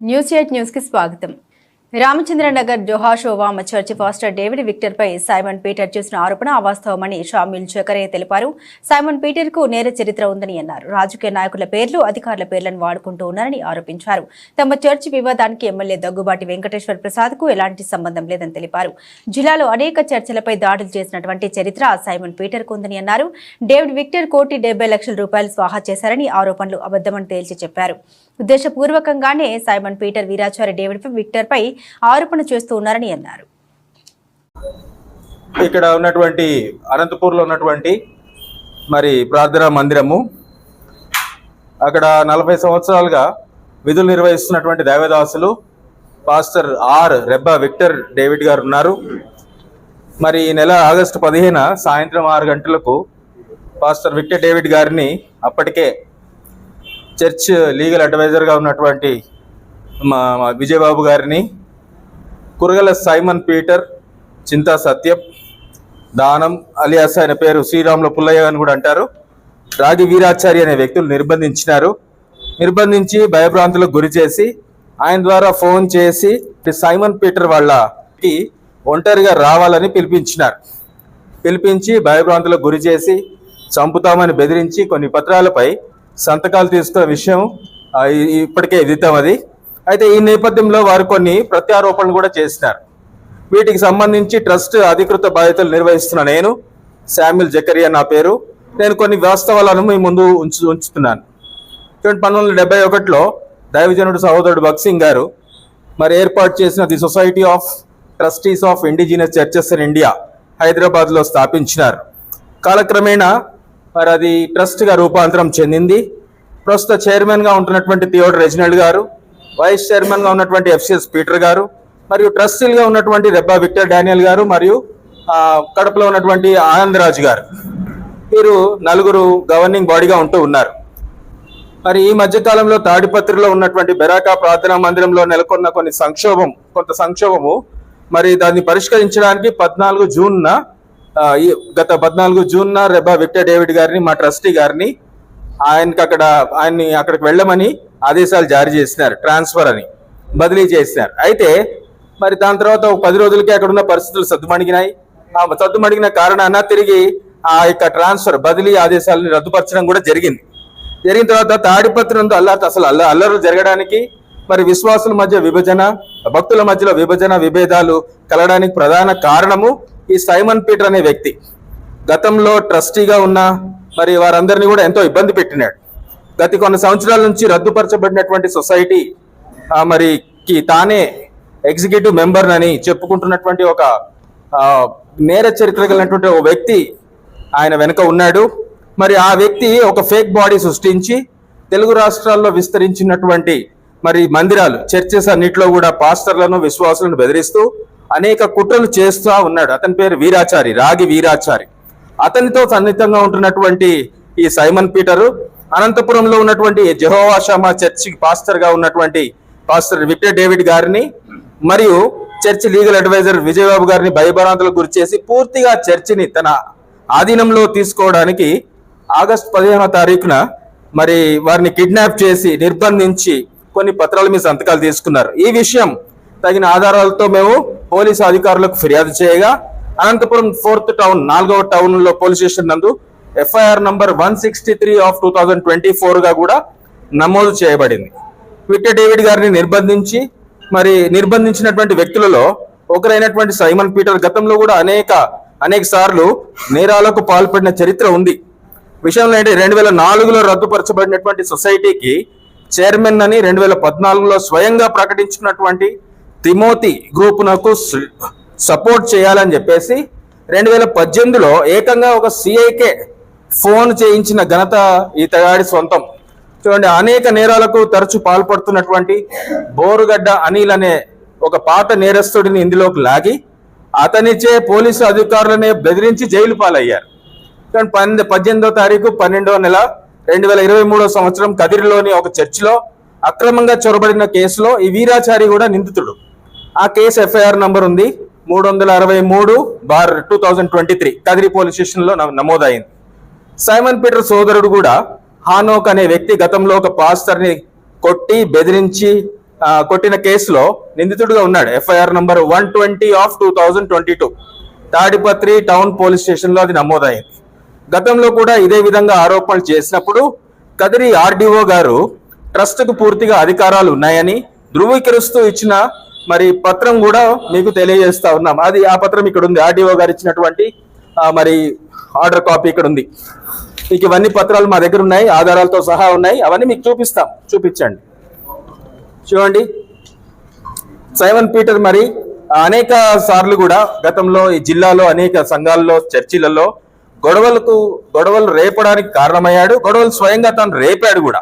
News eight న్యూస్కి స్వాగతం. రామచంద్రనగర్ జోహాషోవామ చర్చి ఫాస్టర్ డేవిడ్ విక్టర్ పై సైమన్ పీటర్ చేసిన ఆరోపణ అవాస్తవమని షామిల్ చకరే తెలిపారు. సైమన్ పీటర్కు నేర చరిత్ర ఉందని అన్నారు. రాజకీయ నాయకుల పేర్లు అధికారుల పేర్లను వాడుకుంటూ ఉన్నారని ఆరోపించారు. తమ చర్చి వివాదానికి ఎమ్మెల్యే దగ్గుబాటి వెంకటేశ్వర ప్రసాద్కు ఎలాంటి సంబంధం లేదని తెలిపారు. జిల్లాలో అనేక చర్చలపై దాడులు చేసినటువంటి చరిత్ర సైమన్ పీటర్కు ఉందని అన్నారు. డేవిడ్ విక్టర్ కోటి డెబ్బై లక్షల రూపాయలు స్వాహా చేశారని ఆరోపణలు అబద్దమని తేల్చి చెప్పారు. ఉద్దేశపూర్వకంగానే Simon Peter Veerachari David Victor పై ఆరోపణ చేస్తూ ఉన్నారని అన్నారు. ఇక్కడ ఉన్నటువంటి అనంతపూర్లో ఉన్నటువంటి మరి ప్రార్థనా మందిరము అక్కడ నలభై సంవత్సరాలుగా విధులు నిర్వహిస్తున్నటువంటి దేవదాసులు pastor R Rebba Victor David గారు ఉన్నారు. మరి ఈ నెల ఆగస్టు పదిహేన సాయంత్రం ఆరు గంటలకు పాస్టర్ విక్టర్ డేవిడ్ గారిని అప్పటికే చర్చ్ లీగల్ అడ్వైజర్గా ఉన్నటువంటి మా విజయబాబు గారిని కురగల సైమన్ పీటర్ చింతా సత్యం దానం అలియాస్ ఆయన పేరు శ్రీరాముల పుల్లయ్య అని కూడా అంటారు. రాగి వీరాచారి అనే వ్యక్తులు నిర్బంధించినారు. నిర్బంధించి భయభ్రాంతులకు గురి చేసి ఆయన ద్వారా ఫోన్ చేసి సైమన్ పీటర్ వాళ్ళకి ఒంటరిగా రావాలని పిలిపించినారు. పిలిపించి భయభ్రాంతులకు గురి చేసి చంపుతామని బెదిరించి కొన్ని పత్రాలపై సంతకాలు తీసుకున్న విషయం ఇప్పటికే విదితం అది. అయితే ఈ నేపథ్యంలో వారు కొన్ని ప్రత్యారోపణలు కూడా చేసినారు. వీటికి సంబంధించి ట్రస్ట్ అధికృత బాధ్యతలు నిర్వహిస్తున్న నేను శామ్యుల్ జకరియా నా పేరు. నేను కొన్ని వాస్తవాలను మీ ముందు ఉంచు ఉంచుతున్నాను. చూడండి పంతొమ్మిది వందల డెబ్బై ఒకటిలో దైవజనుడు సహోదరుడు భక్సింగ్ గారు మరి ఏర్పాటు చేసిన the society of trustees of indigenous churches in India హైదరాబాద్లో స్థాపించినారు. కాలక్రమేణా మరి అది ట్రస్ట్గా రూపాంతరం చెందింది. ప్రస్తుత చైర్మన్గా ఉంటున్నటువంటి థియోడ్ రెజినల్డ్ గారు వైస్ చైర్మన్గా ఉన్నటువంటి ఎఫ్సిఎస్ పీటర్ గారు మరియు ట్రస్టీలుగా ఉన్నటువంటి రెబ్బా విక్టర్ డానియల్ గారు మరియు కడపలో ఉన్నటువంటి ఆనందరాజు గారు. వీరు నలుగురు గవర్నింగ్ బాడీగా ఉంటూ ఉన్నారు. మరి ఈ మధ్యకాలంలో తాడిపత్రిలో ఉన్నటువంటి బెరాకా ప్రార్థనా మందిరంలో నెలకొన్న కొన్ని సంక్షోభం కొంత సంక్షోభము మరి దాన్ని పరిష్కరించడానికి పద్నాలుగు జూన్న గత పద్నాలుగు జూన్న రెబ్బా విక్టర్ డేవిడ్ గారిని మా ట్రస్టీ గారిని ఆయనకి అక్కడ ఆయన్ని అక్కడికి వెళ్ళమని ఆదేశాలు జారీ చేసినారు ట్రాన్స్ఫర్ అని బదిలీ చేసినారు. అయితే మరి దాని తర్వాత ఒక పది రోజులకి అక్కడ ఉన్న పరిస్థితులు సద్దుమణిగినాయి. ఆ సద్దుమణిగిన కారణాన తిరిగి ఆ యొక్క ట్రాన్స్ఫర్ బదిలీ ఆదేశాలను రద్దుపరచడం కూడా జరిగింది. జరిగిన తర్వాత తాడిపత్రంతో నందు అల్లారు అసలు అల్ల అల్లర్లు జరగడానికి మరి విశ్వాసుల మధ్య విభజన భక్తుల మధ్యలో విభజన విభేదాలు కలగడానికి ప్రధాన కారణము ఈ సైమన్ పీటర్ అనే వ్యక్తి గతంలో ట్రస్టీగా ఉన్న మరి వారందరినీ కూడా ఎంతో ఇబ్బంది పెట్టినాడు. గత కొన్ని సంవత్సరాల నుంచి రద్దుపరచబడినటువంటి సొసైటీ మరి కి తానే ఎగ్జిక్యూటివ్ మెంబర్ అని చెప్పుకుంటున్నటువంటి ఒక నేర చరిత్ర కలిగినటువంటి ఒక వ్యక్తి ఆయన వెనుక ఉన్నాడు. మరి ఆ వ్యక్తి ఒక ఫేక్ బాడీ సృష్టించి తెలుగు రాష్ట్రాల్లో విస్తరించినటువంటి మరి మందిరాలు చర్చెస్ అన్నింటిలో కూడా పాస్టర్లను విశ్వాసులను బెదిరిస్తూ అనేక కుట్రలు చేస్తూ ఉన్నాడు. అతని పేరు వీరాచారి రాగి వీరాచారి. అతనితో సన్నిహితంగా ఉంటున్నటువంటి ఈ సైమన్ పీటరు అనంతపురంలో ఉన్నటువంటి జెహోవా షమా చర్చి పాస్టర్గా ఉన్నటువంటి పాస్టర్ విక్టర్ డేవిడ్ గారిని మరియు చర్చ్ లీగల్ అడ్వైజర్ విజయబాబు గారిని భయభ్రాంతులకు గురి చేసి పూర్తిగా చర్చిని తన ఆధీనంలో తీసుకోవడానికి ఆగస్ట్ పదిహేనో తారీఖున మరి వారిని కిడ్నాప్ చేసి నిర్బంధించి కొన్ని పత్రాల మీద సంతకాలు తీసుకున్నారు. ఈ విషయం తగిన ఆధారాలతో మేము పోలీసు అధికారులకు ఫిర్యాదు చేయగా అనంతపురం ఫోర్త్ టౌన్ నాలుగవ టౌన్లో పోలీస్ స్టేషన్ నందు FIR number one sixty three of two thousand twenty ఫోర్గా కూడా నమోదు చేయబడింది. విక్టర్ డేవిడ్ గారిని నిర్బంధించి మరి నిర్బంధించినటువంటి వ్యక్తులలో ఒకరైనటువంటి సైమన్ పీటర్ గతంలో కూడా అనేక అనేక సార్లు నేరాలకు పాల్పడిన చరిత్ర ఉంది. విషయంలో ఏంటి రెండు వేల నాలుగులో రద్దుపరచబడినటువంటి సొసైటీకి చైర్మన్ అని రెండు వేల పద్నాలుగులో స్వయంగా ప్రకటించినటువంటి తిమోతి గ్రూపునకు సపోర్ట్ చేయాలని చెప్పేసి రెండు వేల పద్దెనిమిదిలో ఏకంగా ఒక సిఐకే ఫోన్ చేయించిన ఘనత ఈతగాడి సొంతం. చూడండి అనేక నేరాలకు తరచు పాల్పడుతున్నటువంటి బోరుగడ్డ అనిల్ అనే ఒక పాత నేరస్తుడిని ఇందులోకి లాగి అతనిచే పోలీసు అధికారులనే బెదిరించి జైలు పాలయ్యారు. కానీ పన్నెండు పద్దెనిమిదో తారీఖు పన్నెండో నెల రెండు వేల ఇరవై మూడో సంవత్సరం కదిరిలోని ఒక చర్చిలో అక్రమంగా చొరబడిన కేసులో ఈ వీరాచారి కూడా నిందితుడు. ఆ కేసు ఎఫ్ఐఆర్ నంబర్ ఉంది. మూడు వందల అరవై మూడు bar two thousand twenty three. Kadiri police స్టేషన్లో నమోదైంది. సైమన్ పీటర్ సోదరుడు కూడా హానోక్ అనే వ్యక్తి గతంలో ఒక పాస్టర్ని కొట్టి బెదిరించి కొట్టిన కేసులో నిందితుడిగా ఉన్నాడు. FIR number one twenty of two thousand twenty two. Tadipatri town police స్టేషన్లో అది నమోదైంది. గతంలో కూడా ఇదే విధంగా ఆరోపణలు చేసినప్పుడు కదిరి ఆర్డీఓ గారు ట్రస్ట్కు పూర్తిగా అధికారాలు ఉన్నాయని ధృవీకరిస్తూ ఇచ్చిన మరి పత్రం కూడా మీకు తెలియజేస్తా ఉన్నాం. అది ఆ పత్రం ఇక్కడ ఉంది. ఆర్డీఓ గారు ఇచ్చినటువంటి మరి ఆర్డర్ కాపీ ఇక్కడ ఉంది. మీకు ఇవన్నీ పత్రాలు మా దగ్గర ఉన్నాయి. ఆధారాలతో సహా ఉన్నాయి. అవన్నీ మీకు చూపిస్తాం. చూపించండి. చూడండి. సైమన్ పీటర్ మరి అనేక సార్లు కూడా గతంలో ఈ జిల్లాలో అనేక సంఘాల్లో చర్చిలలో గొడవలకు గొడవలు రేపడానికి కారణమయ్యాడు. గొడవలు స్వయంగా తను రేపాడు కూడా.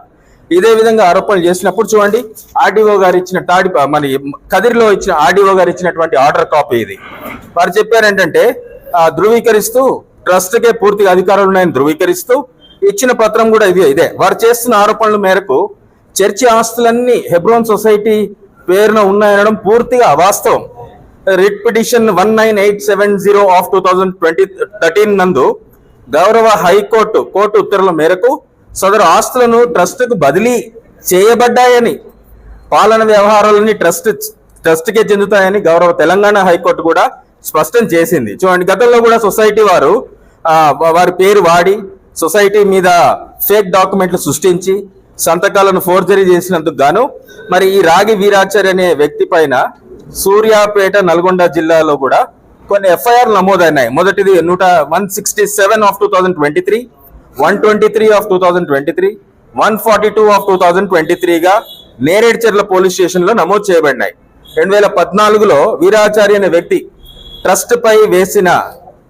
ఇదే విధంగా ఆరోపణలు చేసినప్పుడు చూడండి ఆర్డీఓ గారు ఇచ్చిన తాడి మన కదిరిలో ఇచ్చిన ఆర్డీఓ గారు ఇచ్చినటువంటి ఆర్డర్ కాపీ ఇది. వారు చెప్పారు ఏంటంటే ధృవీకరిస్తూ ట్రస్ట్కే పూర్తిగా అధికారాలు ఉన్నాయని ధృవీకరిస్తూ ఇచ్చిన పత్రం కూడా ఇదే ఇదే. వారు చేస్తున్న ఆరోపణల మేరకు చర్చి ఆస్తులన్నీ హెబ్రోన్ సొసైటీ పేరున ఉన్నాయనడం పూర్తిగా వాస్తవం. Writ petition one nine eight seven zero of two thousand twenty thirteen నందు గౌరవ హైకోర్టు కోర్టు ఉత్తర్వుల మేరకు సదరు ఆస్తులను ట్రస్టుకు బదిలీ చేయబడ్డాయని పాలన వ్యవహారాలన్నీ ట్రస్ట్ ట్రస్ట్కే చెందుతాయని గౌరవ తెలంగాణ హైకోర్టు కూడా స్పష్టం చేసింది. చూడండి గతంలో కూడా సొసైటీ వారు వారి పేరు వాడి సొసైటీ మీద ఫేక్ డాక్యుమెంట్లు సృష్టించి సంతకాలను ఫోర్జరీ చేసినందుకు గాను మరి ఈ రాగి వీరాచార్య అనే వ్యక్తి పైన సూర్యాపేట నల్గొండ జిల్లాలో కూడా కొన్ని ఎఫ్ఐఆర్ నమోదైనాయి. మొదటిది నూట one sixty seven of two thousand twenty three one twenty three of two thousand twenty three one forty two of two thousand twenty త్రీగా Neredcherla police స్టేషన్లో నమోదు చేయబడినాయి. రెండు వేల పద్నాలుగులో వీరాచార్య అనే వ్యక్తి ట్రస్ట్ పై వేసిన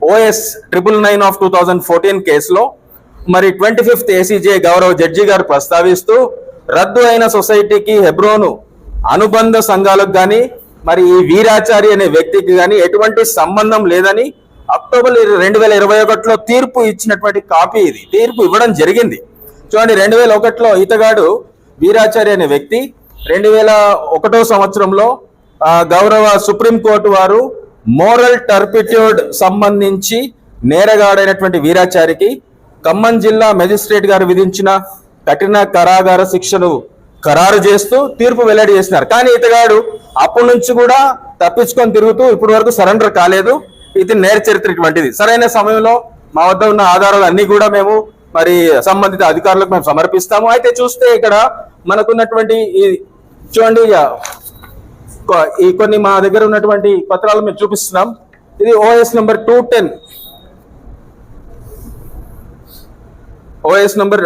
OS triple nine of two thousand fourteen కేసులో మరి ట్వంటీ ఫిఫ్త్ ఏసీజే గౌరవ జడ్జి గారు ప్రస్తావిస్తూ రద్దు అయిన సొసైటీకి హెబ్రోను అనుబంధ సంఘాలకు కానీ మరి ఈ వీరాచారి అనే వ్యక్తికి కానీ ఎటువంటి సంబంధం లేదని అక్టోబర్ రెండు వేల ఇరవై ఒకటిలో తీర్పు ఇచ్చినటువంటి కాపీ ఇది. తీర్పు ఇవ్వడం జరిగింది. చూడండి రెండు వేల ఒకటిలో ఈతగాడు వీరాచార్య అనే వ్యక్తి. రెండు వేల ఒకటో సంవత్సరంలో గౌరవ సుప్రీంకోర్టు వారు మోరల్ టర్పిట్యూడ్ సంబంధించి నేరగాడైనటువంటి వీరాచారికి ఖమ్మం జిల్లా మెజిస్ట్రేట్ గారు విధించిన కఠిన కరాగార శిక్షను ఖరారు చేస్తూ తీర్పు వెల్లడి చేసినారు. కానీ ఇతగాడు అప్పటి నుంచి కూడా తప్పించుకొని తిరుగుతూ ఇప్పటి వరకు సరెండర్ కాలేదు. ఇది నేర చరిత్ర సరైన సమయంలో మా వద్ద ఉన్న ఆధారాలు అన్ని కూడా మేము మరి సంబంధిత అధికారులకు మేము సమర్పిస్తాము. అయితే చూస్తే ఇక్కడ మనకున్నటువంటి ఈ చూడండి ఈ కొన్ని మా దగ్గర ఉన్నటువంటి పత్రాలు మేము చూపిస్తున్నాం. ఇది OS number two ten. OS number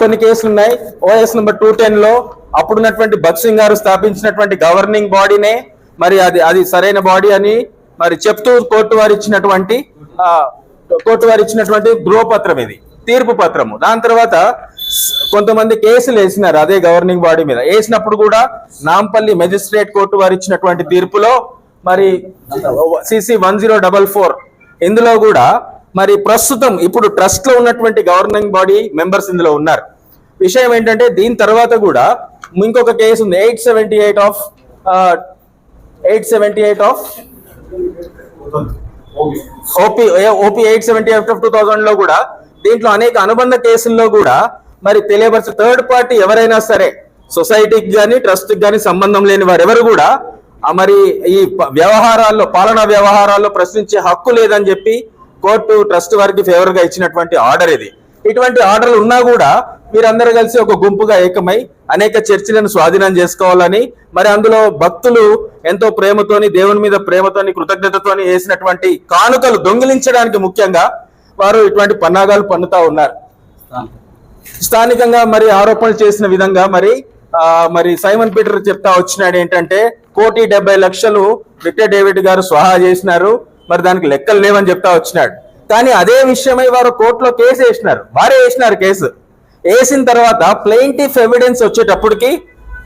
కొన్ని కేసులు ఉన్నాయి. ఓఎస్ నెంబర్ టూ టెన్లో అప్పుడున్నటువంటి భగత్ సింగ్ గారు స్థాపించినటువంటి గవర్నింగ్ బాడీనే మరి అది అది సరైన బాడీ అని మరి చెప్తూ కోర్టు వారు ఇచ్చినటువంటి కోర్టు వారు ఇచ్చినటువంటి ధృవపత్రం ఇది తీర్పు పత్రము. దాని తర్వాత కొంతమంది కేసులు వేసినారు అదే గవర్నింగ్ బాడీ మీద. వేసినప్పుడు కూడా నాంపల్లి మెజిస్ట్రేట్ కోర్టు వారు ఇచ్చినటువంటి తీర్పులో మరి CC one zero double four ఇందులో కూడా మరి ప్రస్తుతం ఇప్పుడు ట్రస్ట్లో ఉన్నటువంటి గవర్నింగ్ బాడీ మెంబర్స్ ఇందులో ఉన్నారు. విషయం ఏంటంటే దీని తర్వాత కూడా ఇంకొక కేసు ఉంది eight seventy eight of eight seventy eight of OP OP eight seventy eight of two థౌజండ్లో కూడా దీంట్లో అనేక అనుబంధ కేసుల్లో కూడా మరి తెలియపరచు థర్డ్ పార్టీ ఎవరైనా సరే సొసైటీకి కానీ ట్రస్ట్కి కానీ సంబంధం లేని వారు ఎవరు కూడా మరి ఈ వ్యవహారాల్లో పాలనా వ్యవహారాల్లో ప్రశ్నించే హక్కు లేదని చెప్పి కోర్టు ట్రస్ట్ వారికి ఫేవర్గా ఇచ్చినటువంటి ఆర్డర్ ఇది. ఇటువంటి ఆర్డర్లు ఉన్నా కూడా మీరందరూ కలిసి ఒక గుంపుగా ఏకమై అనేక చర్చిలను స్వాధీనం చేసుకోవాలని మరి అందులో భక్తులు ఎంతో ప్రేమతోని దేవుని మీద ప్రేమతోని కృతజ్ఞతతోని వేసినటువంటి కానుకలు దొంగిలించడానికి ముఖ్యంగా వారు ఇటువంటి పన్నాగాలు పన్నుతా ఉన్నారు. స్థానికంగా మరి ఆరోపణలు చేసిన విధంగా మరి ఆ, మరి సైమన్ పీటర్ చెప్తా వచ్చినాడు ఏంటంటే కోటి డెబ్బై లక్షలు రిటైర్ డేవిడ్ గారు స్వాహా చేసినారు మరి దానికి లెక్కలు లేవని చెప్తా వచ్చినాడు. కానీ అదే విషయమై వారు కోర్టులో కేసు వేసినారు. వారే వేసినారు కేసు. వేసిన తర్వాత ప్లెయింటిఫ్ ఎవిడెన్స్ వచ్చేటప్పటికి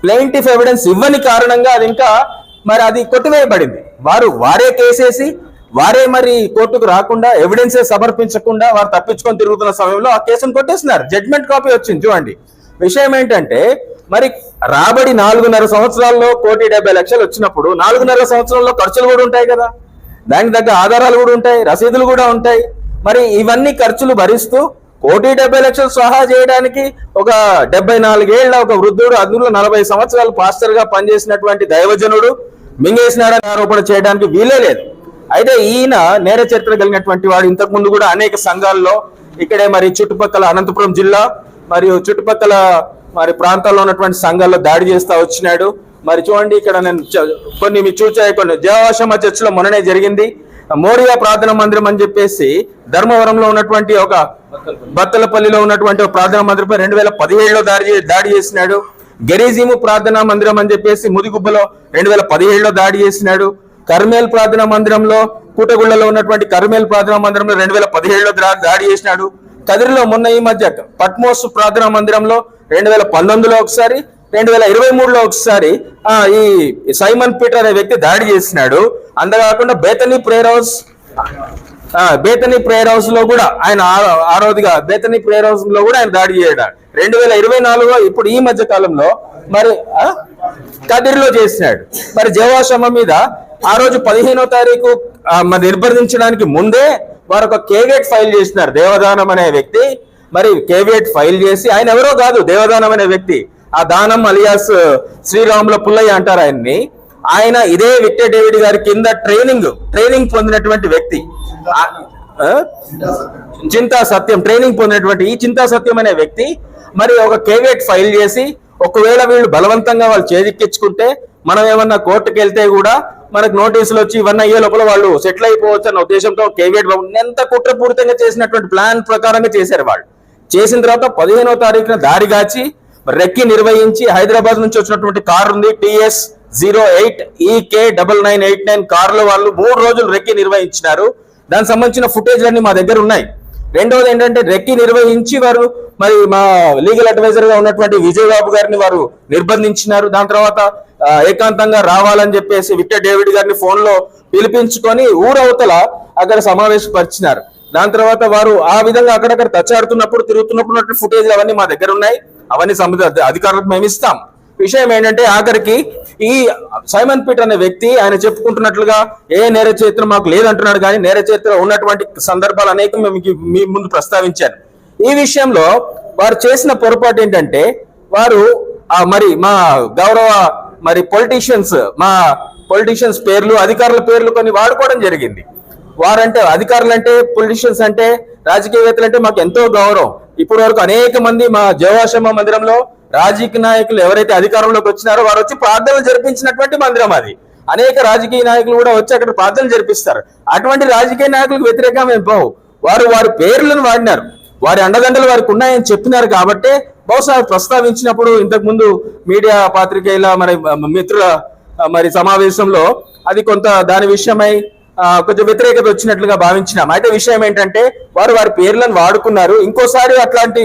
ప్లెయింటిఫ్ ఎవిడెన్స్ ఇవ్వని కారణంగా అది ఇంకా మరి అది కొట్టివేయబడింది. వారు వారే కేసేసి వారే మరి కోర్టుకు రాకుండా ఎవిడెన్సే సమర్పించకుండా వారు తప్పించుకొని తిరుగుతున్న సమయంలో ఆ కేసును కొట్టేస్తున్నారు. జడ్మెంట్ కాపీ వచ్చింది చూడండి. విషయం ఏంటంటే మరి రాబడి నాలుగున్నర సంవత్సరాల్లో కోటి డెబ్బై లక్షలు వచ్చినప్పుడు నాలుగున్నర సంవత్సరాల్లో ఖర్చులు కూడా ఉంటాయి కదా. దానికి తగ్గ ఆధారాలు కూడా ఉంటాయి రసీదులు కూడా ఉంటాయి. మరి ఇవన్నీ ఖర్చులు భరిస్తూ కోటి డెబ్బై లక్షలు సహా చేయడానికి ఒక డెబ్బై నాలుగేళ్ళ ఒక వృద్ధుడు అందులో నలభై సంవత్సరాలు పాస్టర్గా పనిచేసినటువంటి దైవజనుడు మింగేసినాడని ఆరోపణ చేయడానికి వీలే లేదు. అయితే ఈయన నేర చరిత్ర కలిగినటువంటి వాడు. ఇంతకు ముందు కూడా అనేక సంఘాల్లో ఇక్కడే మరి చుట్టుపక్కల అనంతపురం జిల్లా మరియు చుట్టుపక్కల మరి ప్రాంతాల్లో ఉన్నటువంటి సంఘాల్లో దాడి చేస్తా వచ్చినాడు. మరి చూడండి ఇక్కడ నేను కొన్ని మీరు చూచాయి కొన్ని దేవాశ్రమ చర్చిలో మొన్ననే జరిగింది. మోరియా ప్రార్థన మందిరం అని చెప్పేసి ధర్మవరంలో ఉన్నటువంటి ఒక బత్తలపల్లిలో ఉన్నటువంటి ఒక ప్రార్థన మందిరంపై రెండు వేల పదిహేడులో దాడి దాడి చేసినాడు. గరీజీము ప్రార్థనా మందిరం అని చెప్పేసి ముదిగుబ్బలో రెండు వేల పదిహేడులో దాడి చేసినాడు. కర్మేల్ ప్రార్థనా మందిరంలో కూటగుళ్ళలో ఉన్నటువంటి కర్మేల్ ప్రార్థనా మందిరంలో రెండు వేల పదిహేడులో దాడి చేసినాడు. కదిరిలో మొన్న ఈ మధ్య పట్మోస్ ప్రార్థనా మందిరంలో రెండు వేల పంతొమ్మిదిలో ఒకసారి రెండు వేల ఇరవై మూడులో ఒకసారి ఈ సైమన్ పీటర్ అనే వ్యక్తి దాడి చేసినాడు. అంతేకాకుండా Bethany prayer house Bethany prayer హౌస్లో కూడా ఆయన ఆ- రోజుగా బేతనీ ప్రేయర్ హౌస్లో కూడా ఆయన దాడి చేయడాడు రెండు వేల ఇరవై నాలుగులో ఇప్పుడు ఈ మధ్య కాలంలో మరి కదిరిలో చేసినాడు. మరి జవాశ్రమ మీద ఆ రోజు పదిహేనో తారీఖు మరి నిర్బంధించడానికి ముందే వారు ఒక కేవేట్ ఫైల్ చేసినారు. దేవదానం అనే వ్యక్తి మరి కేవేట్ ఫైల్ చేసి ఆయన ఎవరో కాదు దేవదానం అనే వ్యక్తి. ఆ దానం అలియాస్ శ్రీరాముల పుల్లయ్య అంటారు ఆయన్ని. ఆయన ఇదే విక్టర్ డేవిడ్ గారి కింద ట్రైనింగ్ ట్రైనింగ్ పొందినటువంటి వ్యక్తి. చింతా సత్యం ట్రైనింగ్ పొందినటువంటి ఈ చింతా సత్యం అనే వ్యక్తి మరి ఒక కేవేట్ ఫైల్ చేసి ఒకవేళ వీళ్ళు బలవంతంగా వాళ్ళు చేజిక్కించుకుంటే మనం ఏమన్నా కోర్టుకు వెళ్తే కూడా మనకు నోటీసులు వచ్చి ఇవన్నీ అయ్యే లోపల వాళ్ళు సెటిల్ అయిపోవచ్చు అన్న ఉద్దేశంతో కేవేట్ ఎంత కుట్రపూరితంగా చేసినటువంటి ప్లాన్ ప్రకారంగా చేశారు వాళ్ళు. చేసిన తర్వాత పదిహేనో తారీఖున దారిగాచి రెక్కి నిర్వహించి హైదరాబాద్ నుంచి వచ్చినటువంటి కారు ఉంది. TS zero eight EK double nine eight nine కార్లో వాళ్ళు మూడు రోజులు రెక్కి నిర్వహించినారు. దానికి సంబంధించిన ఫుటేజ్ అన్ని మా దగ్గర ఉన్నాయి. రెండవది ఏంటంటే రెక్కి నిర్వహించి వారు మరి మా లీగల్ అడ్వైజర్గా ఉన్నటువంటి విజయ్ బాబు గారిని వారు నిర్బంధించినారు. దాని తర్వాత ఏకాంతంగా రావాలని చెప్పేసి విక్టర్ డేవిడ్ గారిని ఫోన్లో పిలిపించుకొని ఊరవతల అక్కడ సమావేశపరిచినారు. దాని తర్వాత వారు ఆ విధంగా అక్కడక్కడ తచ్చాడుతున్నప్పుడు తిరుగుతున్నప్పుడు ఫుటేజ్ అవన్నీ మా దగ్గర ఉన్నాయి. అవన్నీ సముద్ర అధికారులకు మేము ఇస్తాం. విషయం ఏంటంటే ఆఖరికి ఈ సైమన్ పీట్ అనే వ్యక్తి ఆయన చెప్పుకుంటున్నట్లుగా ఏ నేర చరిత్ర మాకు లేదంటున్నాడు కానీ నేర చరిత్ర ఉన్నటువంటి సందర్భాలు అనేక మేము మీ ముందు ప్రస్తావించాను. ఈ విషయంలో వారు చేసిన పొరపాటు ఏంటంటే వారు ఆ మరి మా గౌరవ మరి పొలిటీషియన్స్ మా పొలిటీషియన్స్ పేర్లు అధికారుల పేర్లు కొన్ని వాడుకోవడం జరిగింది. వారంటే అధికారులు అంటే పొలిటీషియన్స్ అంటే రాజకీయవేత్తలు అంటే మాకు ఎంతో గౌరవం. ఇప్పటి వరకు అనేక మంది మా జవాశ్రమ మందిరంలో రాజకీయ నాయకులు ఎవరైతే అధికారంలోకి వచ్చినారో వారు వచ్చి ప్రార్థనలు జరిపించినటువంటి మందిరం అది. అనేక రాజకీయ నాయకులు కూడా వచ్చి అక్కడ ప్రార్థనలు జరిపిస్తారు. అటువంటి రాజకీయ నాయకులకు వ్యతిరేకంగా మేము పోవు. వారు వారి పేర్లను వాడినారు. వారి అండదండలు వారికి ఉన్నాయని చెప్పినారు కాబట్టి బహుశా ప్రస్తావించినప్పుడు ఇంతకు ముందు మీడియా పాత్రికేయుల మరి మిత్రుల మరి సమావేశంలో అది కొంత దాని విషయమై కొంచెం వ్యతిరేకత వచ్చినట్లుగా భావించినాం. అయితే విషయం ఏంటంటే వారు వారి పేర్లను వాడుకున్నారు. ఇంకోసారి అట్లాంటి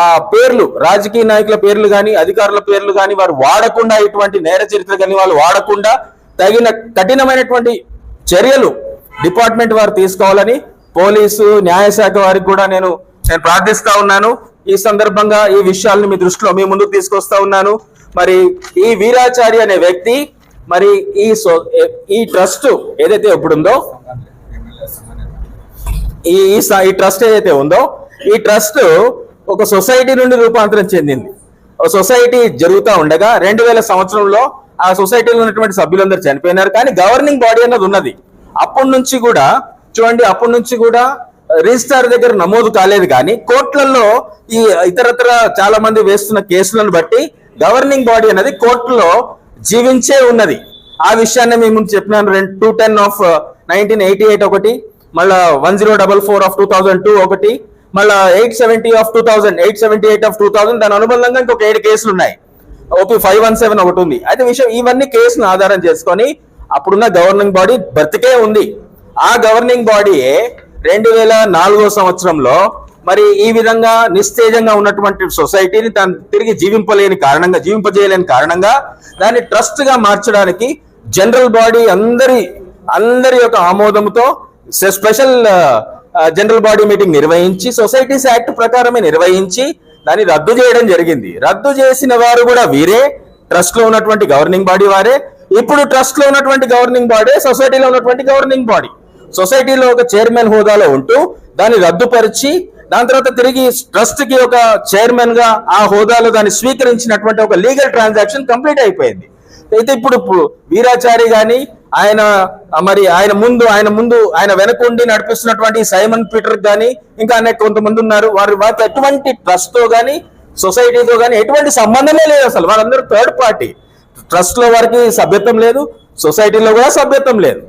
ఆ పేర్లు రాజకీయ నాయకుల పేర్లు కానీ అధికారుల పేర్లు కానీ వారు వాడకుండా ఇటువంటి నేర చరిత్ర కానీ వాళ్ళు వాడకుండా తగిన కఠినమైనటువంటి చర్యలు డిపార్ట్మెంట్ వారు తీసుకోవాలని పోలీసు న్యాయశాఖ వారికి కూడా నేను నేను ప్రార్థిస్తా ఉన్నాను. ఈ సందర్భంగా ఈ విషయాలను మీ దృష్టిలో మీ ముందుకు తీసుకొస్తా ఉన్నాను. మరి ఈ వీరాచారి అనే వ్యక్తి మరి ఈ సో ఈ ట్రస్ట్ ఏదైతే ఇప్పుడు ఉందో ఈ ఈ స- ఈ ట్రస్ట్ ఏదైతే ఉందో ఈ ట్రస్ట్ ఒక సొసైటీ నుండి రూపాంతరం చెందింది. సొసైటీ జరుగుతూ ఉండగా రెండు వేల సంవత్సరంలో ఆ సొసైటీలో ఉన్నటువంటి సభ్యులందరూ చనిపోయినారు. కానీ గవర్నింగ్ బాడీ అన్నది ఉన్నది. అప్పటి నుంచి కూడా చూడండి అప్పటి నుంచి కూడా రిజిస్టార్ దగ్గర నమోదు కాలేదు కానీ కోర్టులలో ఈ ఇతరత్ర చాలా మంది వేస్తున్న కేసులను బట్టి గవర్నింగ్ బాడీ అనేది కోర్టులో జీవించే ఉన్నది. ఆ విషయాన్ని మేము ముందు చెప్పినాను. రెండు two ten of nineteen eighty eight ఒకటి మళ్ళా one zero double four of two thousand two ఒకటి మళ్ళా eight seventy of two thousand eight seventy eight of two thousand దాని అనుబంధంగా ఇంకొక ఏడు కేసులు ఉన్నాయి ఓపీ ఫైవ్ వన్ సెవెన్ ఒకటి ఉంది. అయితే విషయం ఇవన్నీ కేసును ఆధారం చేసుకొని అప్పుడున్న గవర్నింగ్ బాడీ బ్రతికే ఉంది. ఆ గవర్నింగ్ బాడీయే రెండు వేల నాలుగో సంవత్సరంలో మరి ఈ విధంగా నిస్తేజంగా ఉన్నటువంటి సొసైటీని దాన్ని తిరిగి జీవింపలేని కారణంగా జీవింపజేయలేని కారణంగా దాన్ని ట్రస్ట్గా మార్చడానికి జనరల్ బాడీ అందరి అందరి యొక్క ఆమోదంతో స్పెషల్ జనరల్ బాడీ మీటింగ్ నిర్వహించి సొసైటీస్ యాక్ట్ ప్రకారమే నిర్వహించి దాన్ని రద్దు చేయడం జరిగింది. రద్దు చేసిన వారు కూడా వీరే. ట్రస్ట్లో ఉన్నటువంటి గవర్నింగ్ బాడీ వారే. ఇప్పుడు ట్రస్ట్లో ఉన్నటువంటి గవర్నింగ్ బాడీ సొసైటీలో ఉన్నటువంటి గవర్నింగ్ బాడీ. సొసైటీలో ఒక చైర్మన్ హోదాలో ఉంటూ దాన్ని రద్దుపరిచి దాని తర్వాత తిరిగి ట్రస్ట్కి ఒక చైర్మన్గా ఆ హోదాలో దాన్ని స్వీకరించినటువంటి ఒక లీగల్ ట్రాన్సాక్షన్ కంప్లీట్ అయిపోయింది. అయితే ఇప్పుడు ఇప్పుడు వీరాచారి గాని ఆయన మరి ఆయన ముందు ఆయన ముందు ఆయన వెనకుండి నడిపిస్తున్నటువంటి సైమన్ పీటర్ గాని ఇంకా అనేక కొంతమంది ఉన్నారు. వారి వారితో ఎటువంటి ట్రస్ట్తో గాని సొసైటీతో గాని ఎటువంటి సంబంధమే లేదు అసలు. వారందరూ థర్డ్ పార్టీ. ట్రస్ట్లో వారికి సభ్యత్వం లేదు సొసైటీలో కూడా సభ్యత్వం లేదు.